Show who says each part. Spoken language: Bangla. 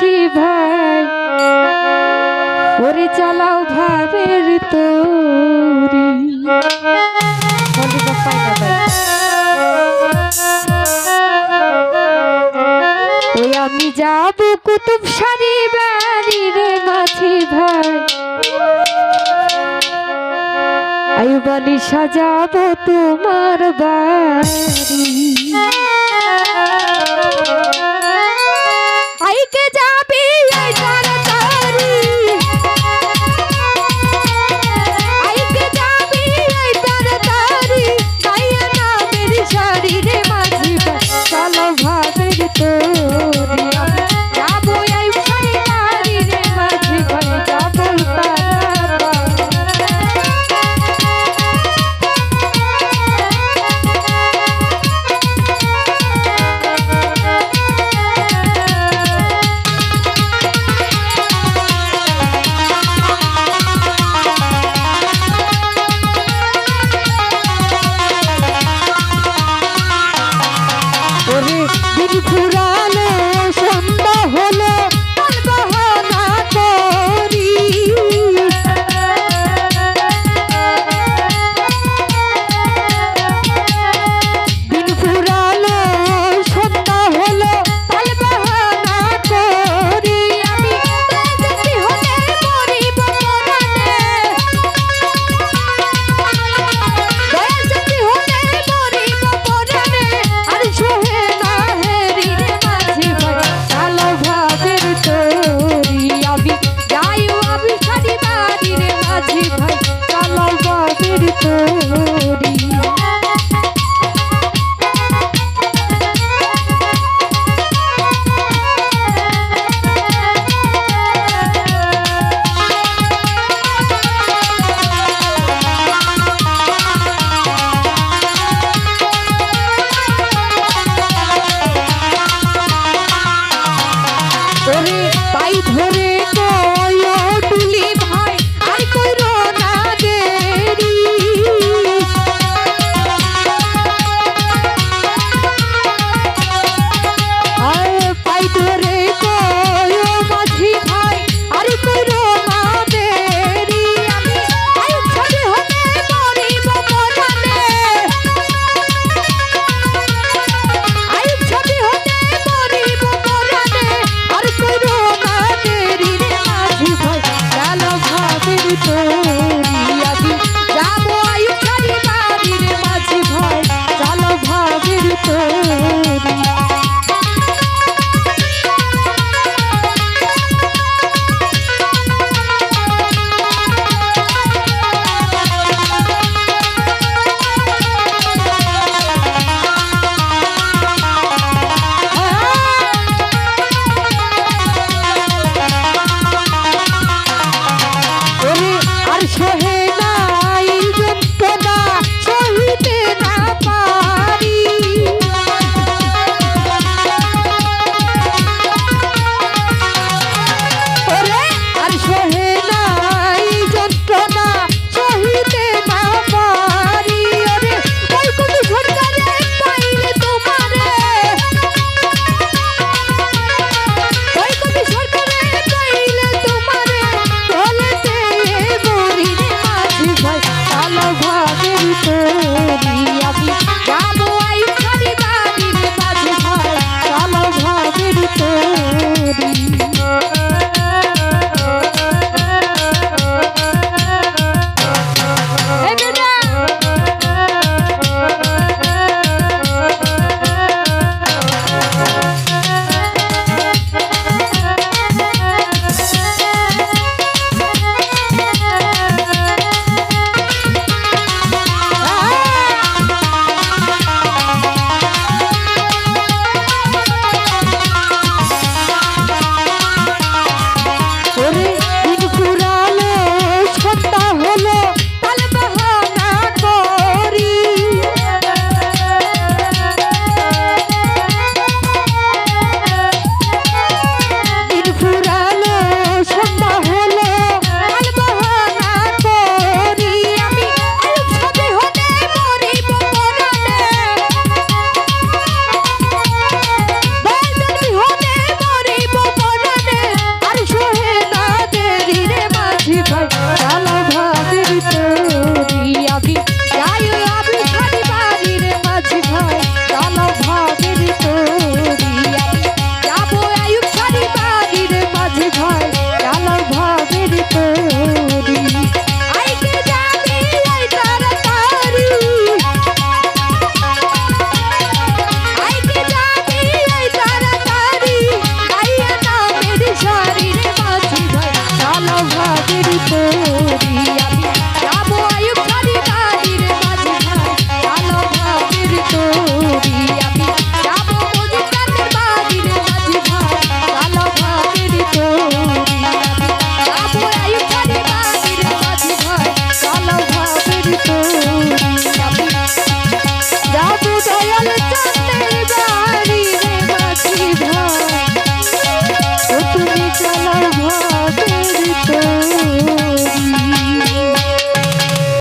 Speaker 1: আছি ভাই। ওরে চালাও ভাবের তোরি। আমি যাব কুতুব সারি বাড়ি রে মাঝি ভাই। আয়ু বালি সাজাবো তোমার বাড়ি। দিন ফুরানো दयाल चंदे बारी है बाकी भाई